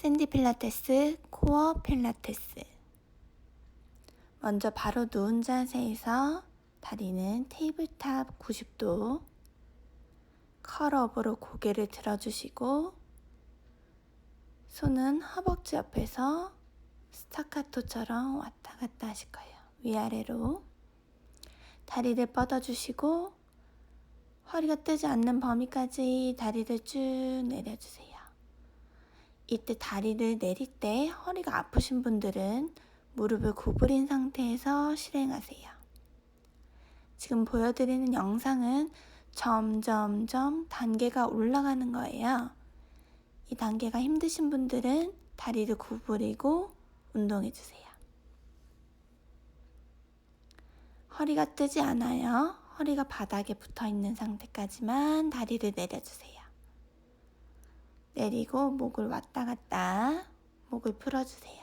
샌디 필라테스, 코어 필라테스. 먼저 바로 누운 자세에서 다리는 테이블탑 90도, 컬업으로 고개를 들어주시고, 손은 허벅지 옆에서 스타카토처럼 왔다 갔다 하실 거예요. 위아래로. 다리를 뻗어주시고, 허리가 뜨지 않는 범위까지 다리를 쭉 내려주세요. 이때 다리를 내릴 때 허리가 아프신 분들은 무릎을 구부린 상태에서 실행하세요. 지금 보여드리는 영상은 점점점 단계가 올라가는 거예요. 이 단계가 힘드신 분들은 다리를 구부리고 운동해 주세요. 허리가 뜨지 않아요. 허리가 바닥에 붙어 있는 상태까지만 다리를 내려주세요. 내리고 목을 왔다 갔다 목을 풀어주세요.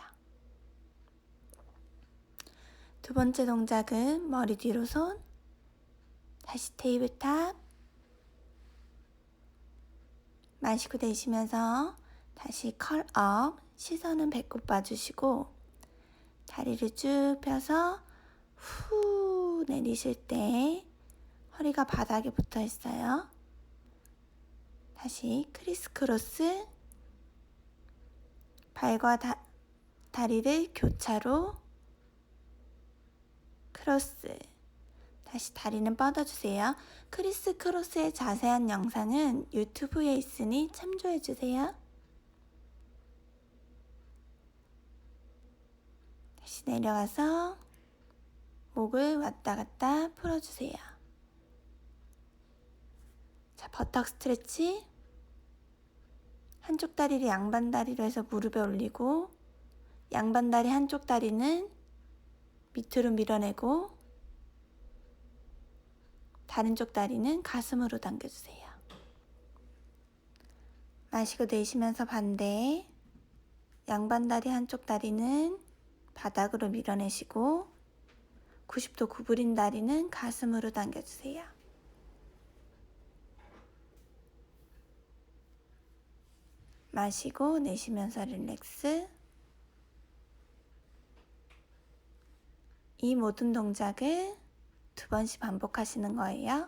두 번째 동작은 머리 뒤로 손, 다시 테이블탑, 마시고 내쉬면서 다시 컬업, 시선은 배꼽 봐주시고 다리를 쭉 펴서 후 내리실 때 허리가 바닥에 붙어 있어요. 다시 크리스 크로스 발과 다, 다리를 교차로 크로스 다시 다리는 뻗어주세요. 크리스 크로스의 자세한 영상은 유튜브에 있으니 참조해주세요. 다시 내려가서 목을 왔다 갔다 풀어주세요. 자, 버턱 스트레치. 한쪽 다리를 양반 다리로 해서 무릎에 올리고, 양반 다리 한쪽 다리는 밑으로 밀어내고, 다른 쪽 다리는 가슴으로 당겨주세요. 마시고 내쉬면서 반대. 양반 다리 한쪽 다리는 바닥으로 밀어내시고, 90도 구부린 다리는 가슴으로 당겨주세요. 마시고 내쉬면서 릴렉스. 이 모든 동작을 두 번씩 반복하시는 거예요.